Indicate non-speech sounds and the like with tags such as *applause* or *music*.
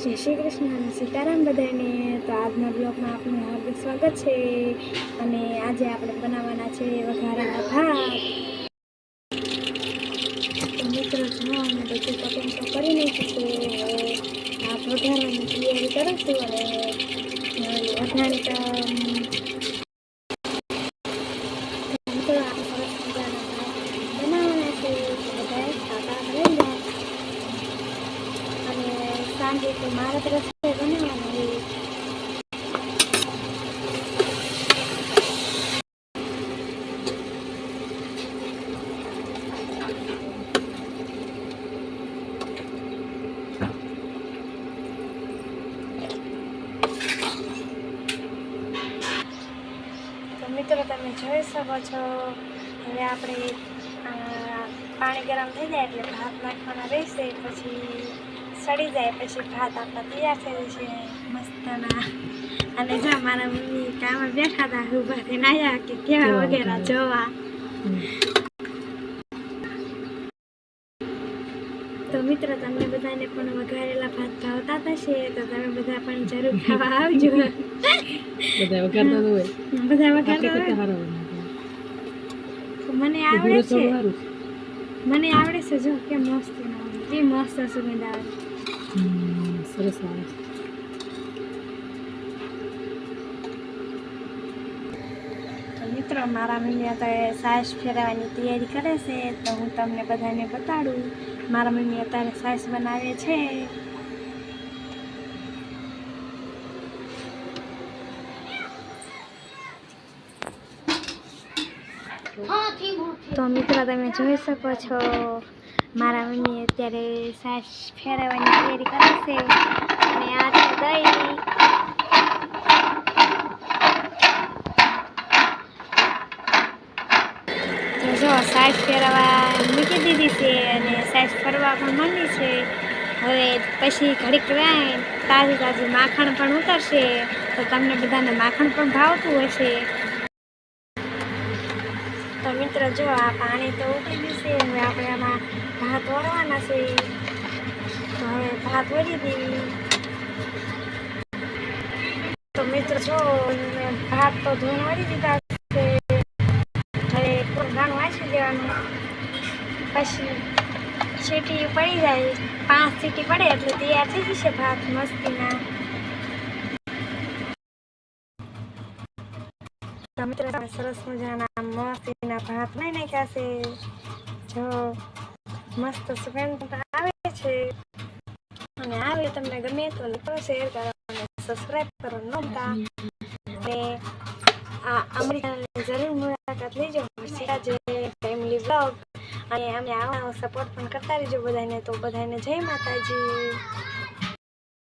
જય શ્રી કૃષ્ણ અને સીતારામ બધાને. તો આજના બ્લોગમાં આપનું હાર્દિક સ્વાગત છે અને આજે આપણે બનાવવાના છે વઘારાના ભાત. મિત્રો, જો અમે બધું કટિંગ તો કરી નાખ્યું છે હવે ભાત વઘારવાની તૈયારી કરું છું અને વઘારી તો અમ, મિત્રો આપણે સરસ મજાના ભાત બનાવવાના છે તો બધાએ ખાતા રહી જાય અને સાંજે તો મારા તરફથી બનાવવાનું મિત્રો, તમે જોઈ શકો છો. હવે આપણે પાણી ગરમ થઈ જાય એટલે ભાત નાખવાના રહેશે, પછી સડી જાય પછી ભાત આપણા તૈયાર થઈ જશે મસ્તના. અને જો મારા મમ્મી કામ બેઠા હતા ઊભા થઈને આવ્યા કે કેવા વગેરે જોવા. તો મિત્રો તમને બધાને પણ વઘારેલા ભાત ભાવતા થશે તો તમે બધા પણ જરૂર ખાવા આવજો. *laughs* બધા વઘારતા હોય. બધા વઘારતા મને આવડે છે. મને આવડે છે જો કે મસ્ત એ મસ્ત સુગંધ આવે. સરસ આવે મિત્રો, મારા મમ્મી અત્યારે સાસ ફેરવવાની તૈયારી કરે છે, તો હું તમને બધાને બતાડું. મારા મમ્મી અત્યારે સાસ બનાવે છે. તો મિત્રો, તમે જોઈ શકો છો. મારા મમ્મી અત્યારે સાસ ફેરવવાની તૈયારી કરે છે. અને આ છે દહીં. જો, સાસ ફેરવવા મૂકી દીધી છે અને સાસ ફરવા પણ માંડી છે. હવે પછી ઘડીક રહે તાજી તાજી માખણ પણ ઉતરશે. તો તમને બધાને માખણ પણ ભાવતું હશે. મિત્રો, જો આ પાણી તો ઉતરી ગયું છે, હવે આપણે આમાં ભાત વળવાના છે. તો હવે ભાત વળી દેવી તો મિત્રો, જો ભાત તો ધૂણ વળી દીધા છે. હવે ઘણું વાંચી દેવાનું પછી સીટી પડી જાય. પાંચ સીટી પડે એટલે તૈયાર થઈ જશે ભાત મસ્તીના તો મિત્રો સરસ મજાના, મસ્તીના ભાત, નહીં નાખ્યા જો, મસ્ત સુગંધ આવે છે. અને આવે તમને ગમે તો લખો શેર કરો અને સબસ્ક્રાઈબ કરો, ન અને આ અમારી જરૂર મુલાકાત લેજો. જે ફેમિલી બ્લોગ અને અમને આવા સપોર્ટ પણ કરતા રહેજો બધાને. તો બધાને જય માતાજી.